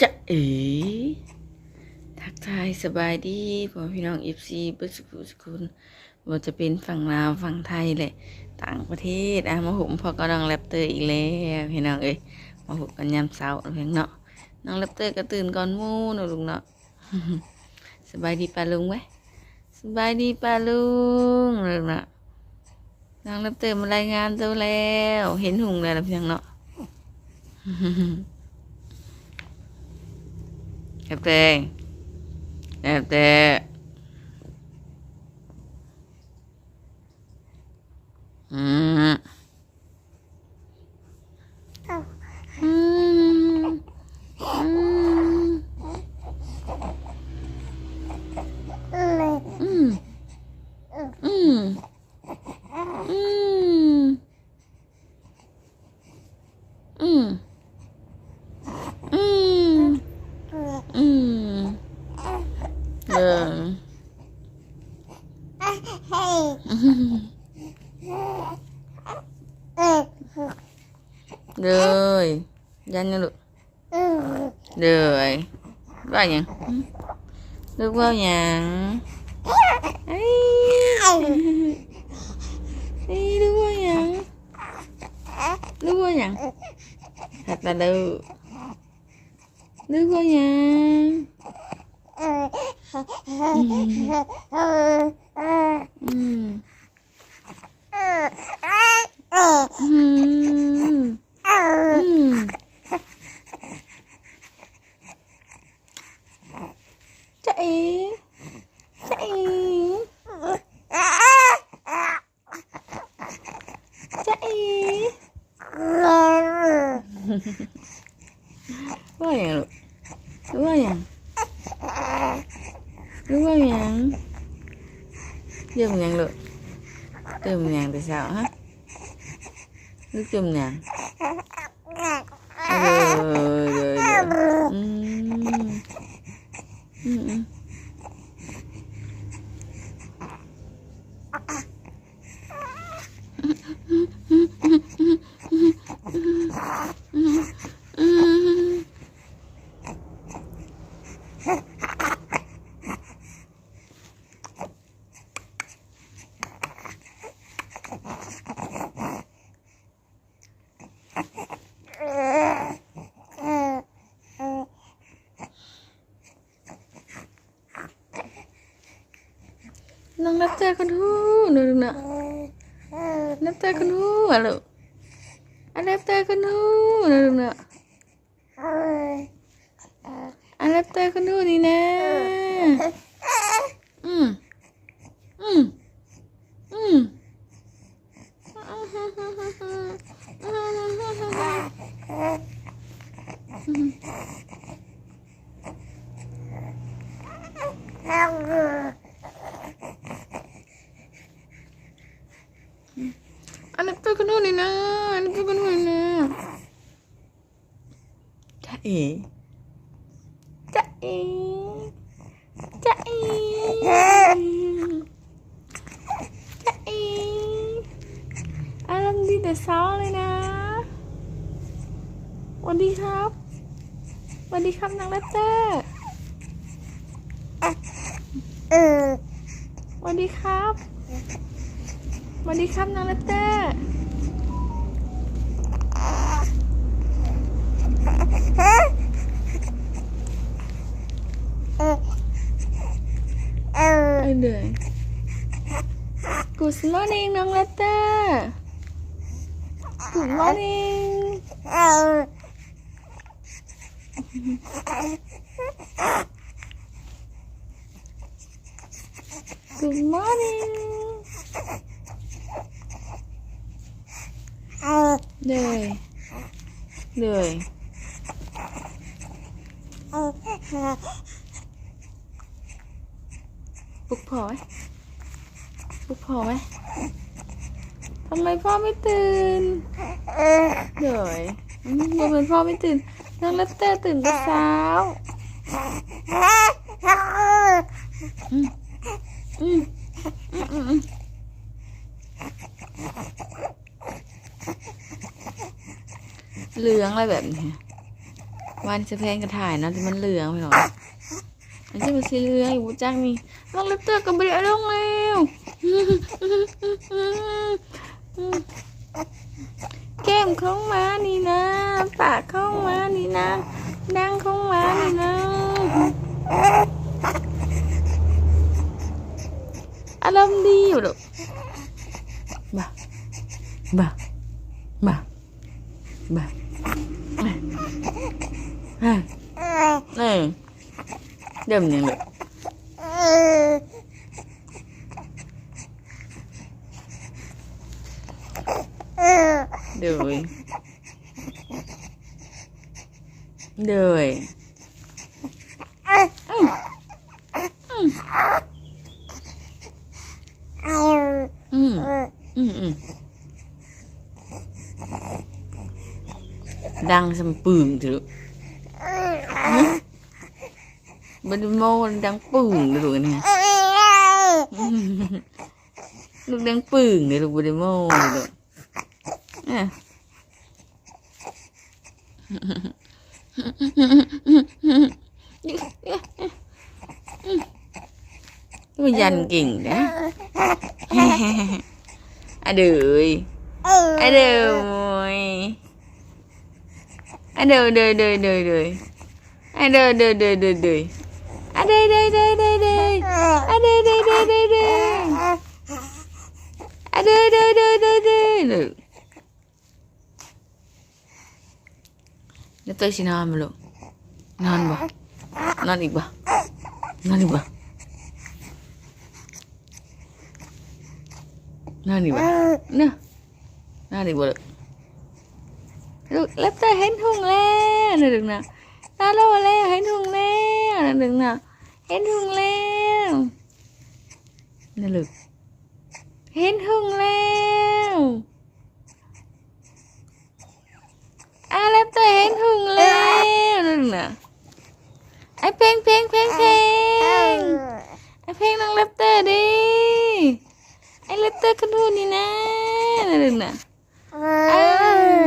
จะเอ๋ทักทายสบายดีพ่อพี่น้องเอฟซีเบิร์สกุสกุลว่าจะเป็นฝั่งลาวฝั่งไทยเลยต่างประเทศอะมาหุมพอกำลังแรปเตอร์อีกแล้วพี่น้องเอ้ยมาหุมกันยามเช้าเพียงเนาะน้องแรปเตอร์ก็ตื่นก่อนมู่นาะลุงเนาะสบายดีป้าลุงไหมสบายดีป้าลุงลุงเนาะน้องแรปเตอร์มารายงานตัวแล้ว เห็นหุงแล้วล่ะเพียงเนาะ đẹp tê đẹp tê ừ. yeah. rồi. Danh nữa được rồi. Ba nhỉ được bao nhỉ đi đi đúng quá nhỉ đúng quá nhỉ thật là được. Nước vào nhà. Mm-hmm. Chưa 1 ngàn lượt Chưa 1 ngàn thì sao hả? Nước chưa 1 ngàn. Rồi rồi rồi น้องรับเจอกันทูนูดูนะรับเจอกันทูอะลูกอันรับเจอกันทูนูดูนะอันรับเจอกันทูนี่นะอืมอืมอืมอันรับเจอกันทูนี่นะอันรับเจอกันทูนี่นะจ้าเอ๋จ้าเอ๋จ้าเอ๋จ้าเอ๋อารมณ์ดีแต่เช้าเลยนะส วัสดีครับสวัสดีครับนางรับเจอสวัสดีครับสวัสดีครับนางรับเจอเออเดี๋ยว Good morning น้องลัตเตอร์ Good morning Good morning เลยเลยปลุกพ่อไหมปลุกพ่อไหมทำไมพ่อไม่ตื่นเลยอืมทำไมพ่อไม่ตื่น น้องลัตเตอร์ตื่นแต่เช้าอืมอืมอืมเหลืองอะไรแบบนี้วันจะแพงกระถ่ายนะที่มันเหลืองไปหรออันที่มันสีเหลืองอยู่จังนี่ลองเล็บเตอร์กับเบลลงแล้วแก้มของหมานี่นะ ปากของหมา นี่นะดังของหมานี่นะอารมณ์ดีอยู่ลูกบ่าบ่าบ่าบ่าอะนี่ เดิมยังเลยเดยเดยอืมอืมอืมดังสมปึงเถอะบันโมดังปึงเลยลูกอันเนี่ยลูกดังปึงเลยลูกบันโมเลยลูกอะ มันยันเก่งนะอะเดยอะเดยอะเดยเดยเดยเดยเดยอะ แล้วตัวชินอนมาลูกนอนบ่นอนอีกบ่นอนอีกบ่นอนอีกบ่เนอะน่าดีกบ่ลูกลูกเล็บตอร์เห็นทุ่งแล้วนะดึงนะตาเราแล้วเห็นทุ่งแล้วนะดึงนะเห็นทุ่งแล้วนี่ลูกเห็นทุ่งแล้ว อาเล็บเตอร์เห็นทุ่งแล้วนะดึงนะไอ้เพลงเพลงเพลงเพลงไอ้เพลงน้องเล็บเตอร์ดิไอ้เล็บเตอร์กันทูนี่นะนั่นนึงนะเอ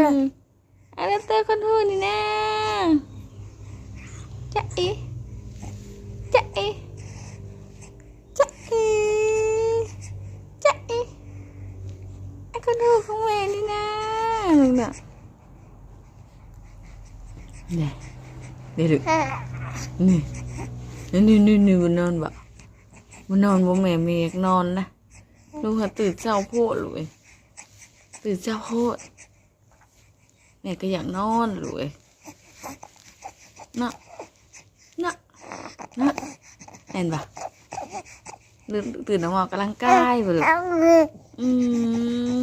อไอ้เล็บเตอร์กันทูนี่นะจ๊ะเอจ๊ะเอจ๊ะเอจ๊ะเอไอ้กันทูของแม่นี่นะนึงนะนี่ นี่ดูนี่นี่นี่นี่บนนอนบ่บนนอนบ่แม่เมยกนอนนะลูกค่ะตื่นเช้าโพดเลยตื่นเช้าโพดแม่ก็อยากนอนเลยน่ะน่ะน่ะเห็นปะตื่นตื่นออกมาออกกำลังกายบ่ลูกอื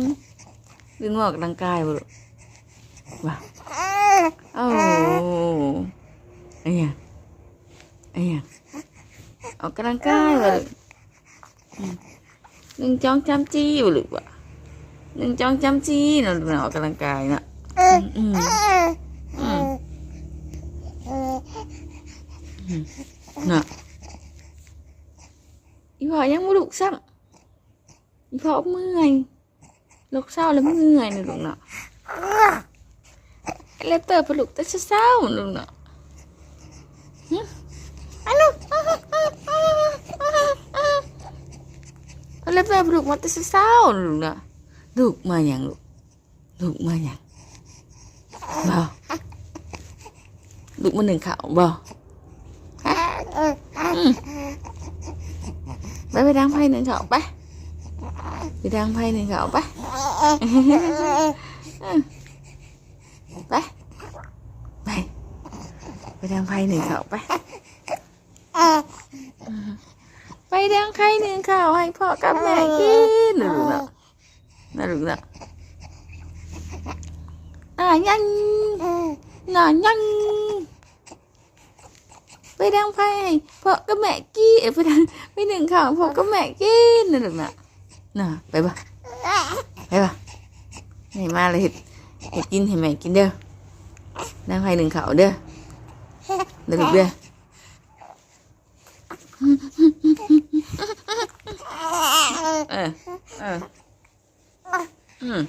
มตื่นมาออกกำลังกายบ่ลูกว่ะโอ้ ไอ้ยังไอ้ยังออกกำลังกายบ่ลูกหนึ่งจ้องจำจี้อยู่หรือวะหนึ่งจ้องจำจี้เนาะเนะออกกำลังกายเนาะอืมอืมอืมเนาะอีพอยังไม่ลุกซ้ำอีพอเมื่อยลูกเศร้าแล้วเมื่อยนะลูกเนาะไอ้เล็บเตอร์พลุกแต่เศร้าๆลูกเนาะหึอันนู้น แล้วแบบลูกมาแต่เช้าๆลูกนะลูกมาอย่างลูกลูกมาอย่างบ่ลูกมาหนึ่งข่าวบ่ไปไปดังไพ่หนึ่งข่าวไปไปดังไพ่หนึ่งข่าวไปไปไปไปดังไพ่หนึ่งข่าวไป ไปดังไข่หนึ่งข้าวให้พ่อกับแม่กินนะลูกนะนะลูกนะอ่ายังน่ายังไปดังไพ่ให้พ่อกับแม่กินไปดังไปหนึ่งข้าวพ่อกับแม่กินนะลูกนะน่ะไปบ่ไปบ่ให้มาเลยเห็ดเห็ดกินให้แม่กินเด้อดังไพ่หนึ่งข้าวเด้อเด้อลูกเด้อ เออ เออ อืม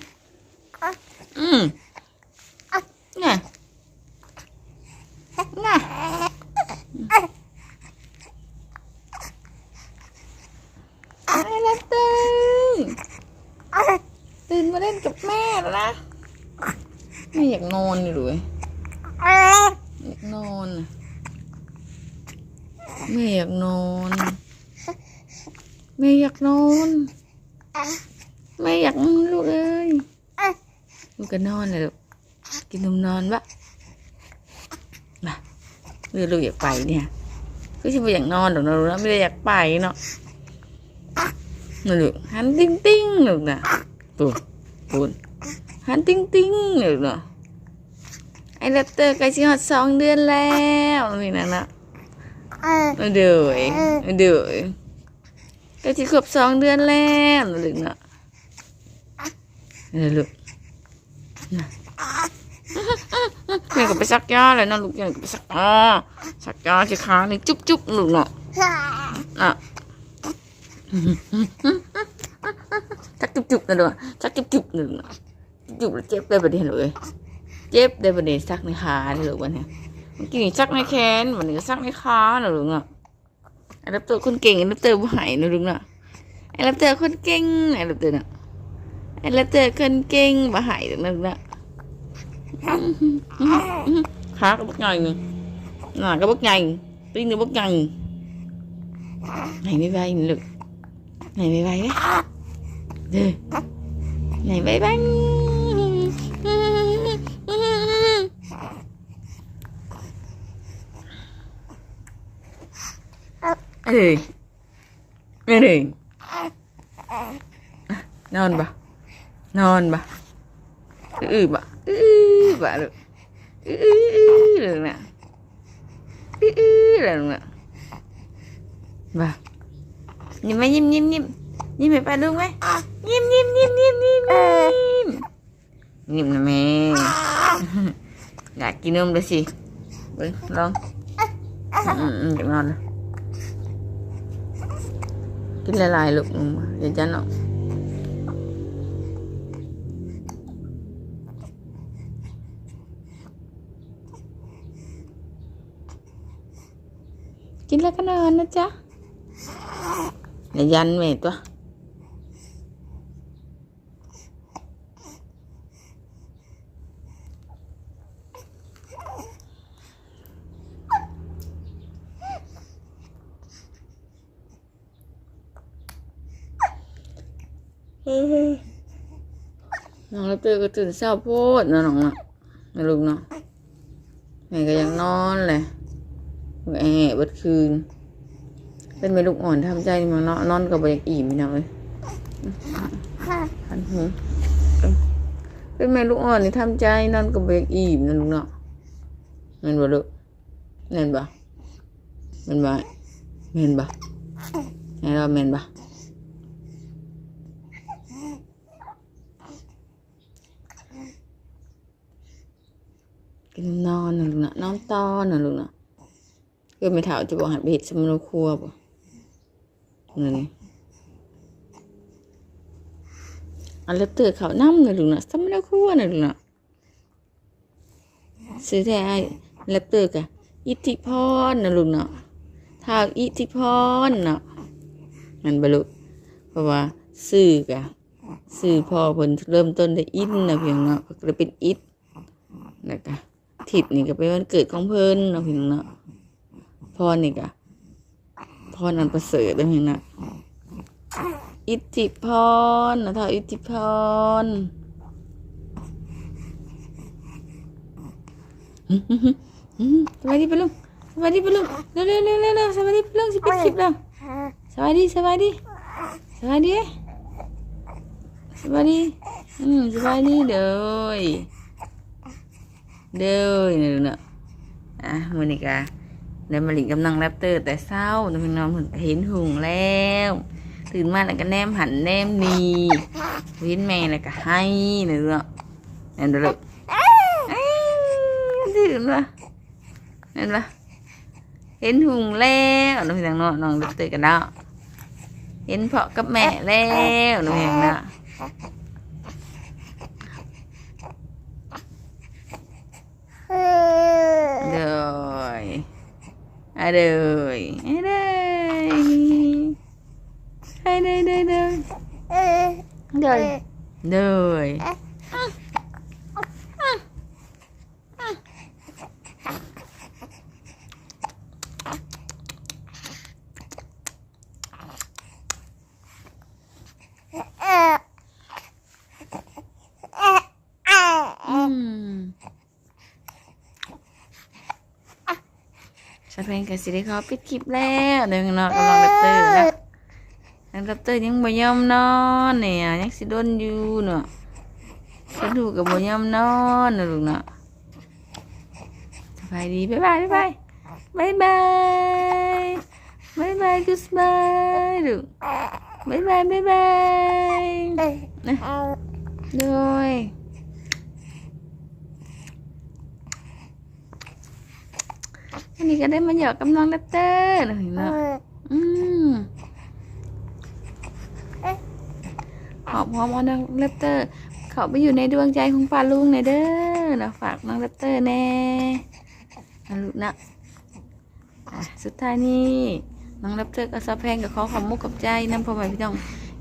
อืมน่ะน่ะอะไรนตื่นตื่นมาเล่นกับแม่ละไม่อยากนอนเลยอยากนอน ไม่อยากนอน ไม่อยากนอนไม่อยากนอนลูกเอ้ยลูกก็นอนเลยลูกกินนมนอนปะมาเรือลูกอยากไปเนี่ยก็ชิบอยากนอนหรอกนะลูกนะไม่ได้อยากไปเนาะนั่นลูกหันติ้งติ้งลูกนะปูนปูนหันติ้งติ้งลูกเนาะไอ้แรปเตอร์ใกล้ชิฮอดสองเดือนแล้วนี่นะนะเอาเดือยเอาเดือยใกล้ชิครบสองเดือนแล้วลูกเนาะนี่ลูกน่ะแม่ก็ไปซักยาเลยนะลูกแม่ก็ไปซักอ๋อซักยาสิขานี่จุ๊บจุ๊บลูกเนาะอะชักจุบๆนะด้วยชักจุบๆหนึ่งนะจุบแล้วเจ็บได้ประเด็นเลยเจ็บได้ประเด็นซักในขาเลยหรือวันนี้เมื่อกี้นี่ซักในแขนวันนี้ก็ซักในขานะหรือเนาะ ไอ้รับเตอร์คนเก่งไอ้รับเตอร์ผู้หายนะหรือเนาะไอ้รับเตอร์คนเก่งไอ้รับเตอร์เนาะไอ้รับเตอร์คนเก่งผู้หายนะหรือเนาะขาก็บักใหญ่หนึ่งหน้าก็บักใหญ่ตีนก็บักใหญ่ này mới bay lực này mới bay đấy Đây. này bay bay Ê Ê đi Non bà Non bà Ừ bà Ừ bà được Ừ ừ được nè Ừ ừ được nè ว่ายิ้มไหมยิ้มยิ้มยิ้มยิ้มให้ป้าดูกไหมยิ้มยิ้มยิ้มยิ้มยิ้มยิ้มยิ้มนะแม่อยากกินนมเลยสิเบิ้งลองอืมอืมอยากนอนเลย กินละลายลูกอืม เดี๋ยวจะนอนกินแล้วก็นอนนะจ๊ะ để danh mày quá nó là từ cái từ sao phốt nó nóng nè nó lùng nó mày cái ยังนอนเลยแหวเบิดคืน เป็นเมลูกอ่อนทำใจมันเนาะนอนกับบอยากอิ่มพี่น้องเลยหันหูเป็นเมลูกอ่อนนี่ทำใจนอนกับบอยากอิ่มนั่นลูกเนาะเงินบ่ลูกเงินบ่เงินบ่เงินบ่ไหนเราเงินบ่ กินนอนน่ะลูกเนาะนอนตอนน่ะลูกเนาะเพื่อไม่เท่าจะบอกหันไปเห็ดสมโนครัวบ่นี่อันเล็บเตือเขาน้ำนะลูกนะสมโนครัวนะลูกนะซื้อแท้ไอ้เล็บเตือกะอิทธิพรนะลูกนะท้าอิทธิพรนะมันบรรลุเพราะว่าซื้อกะซื้อพ่อเพิ่นเริ่มต้นได้อินนะเพียงเนาะก็เลยเป็นอิทแล้วก็ ทิศนี่ก็เป็นวันเกิดของเพิ่นเนาะพียงเนาะพรนี่กะพรอันประเสริฐเลยนะอิทธิพรนะท่าอิทธิพรสวัสดีปะลุงสวัสดีปะลุงเร็วเร็วเร็วเร็วเร็วสวัสดีปะลุงสิปิดคลิปแล้วสวัสดีสวัสดีสวัสดีสวัสดีอืมสวัสดีเด้อ เด้อนี่เนาะอะมือนี้กะได้มาหลิงกำลังแรปเตอร์ แต่เศร้าน้องพี่น้องเห็นหุงแล้ว ตื่นมาแล้วก็แนมหันแนมนีวินแม่แล้วก็ให้เนื้อเห็นดูลูกเอ้ยตื่นวะเห็นปะเห็นหุงแล้วน้องพี่น้องเนาะน้องแรปเตอร์กันเนาะเห็นพ่อกับแม่แล้วน้องพี่น้องเนาะเด้อ Aduh. Aduh. Aduh, aduh, aduh. Rồi. เลยอืม สะเพงกับสิได้ขอปิดคลิปแล้วเดี๋ยวเนาะกำลังดับเตอร์นะยังดับเตอร์ยังบ่ยอมนอนเนี่ยยังสิโดนอยู่เนาะกระดูกกับบ่ยอมนอนนะลูกเนาะสบายดีบ๊ายบายบ๊ายบายบ๊ายบายบ๊ายบายกุสบายลูกบ๊ายบายบ๊ายบายนะโดย อันนี้ก็ได้มาหยอกกับน้องดับเตอร์นะเห็นเนาะอืมหอมหอมเอาน้องแรปเตอร์ เขาไปอยู่ในดวงใจของป้าลุงในอยเด้อนะฝากน้องแรปเตอร์แน่นะลูกนะอะสุดท้ายนี้น้องแรปเตอร์ก็ซะแพงกับขอขอบมุกกับใจน้ำพ่อแม่พี่น้อง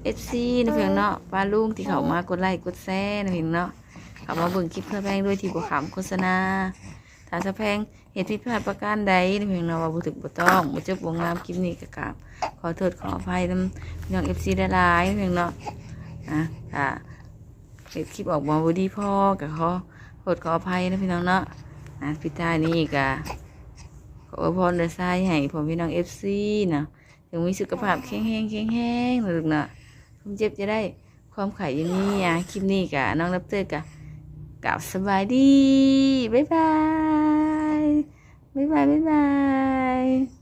เอฟซีนะเพียงเนาะป้าลุงที่เขามากดไลค์กดแชร์นะเพียงเนาะเขามาเบิ่งคลิปซะแพงด้วยที่บวขำโฆษณาถ้าซะแพง เหตุผิดพลาดประการใดนเพียงเนาวาบุถึกบ่ต้องบ่เจ็บบ่งามคลิปนี้ก็กราบขอโทษขออภัยน้ำพี่น้องเอฟซีได้หลายๆเพียงเนาะนะอ่าเห็ดคลิปออกมาบดีพ่อกับขอโทษขออภัยนะพี่น้องเนาะนะพี่ตานี่กะขออวยพรเดซายให้ผมพี่น้องเอฟซีนะถึงมีสุขภาพแข็งแรงแข็งแรงนะลูกเนาะผมเจ็บจะได้ความไข่ยังนี้อะคลิปนี้กะน้องรับเตอร์กะกลับสบายดี บ๊ายบาย bye bye bye bye.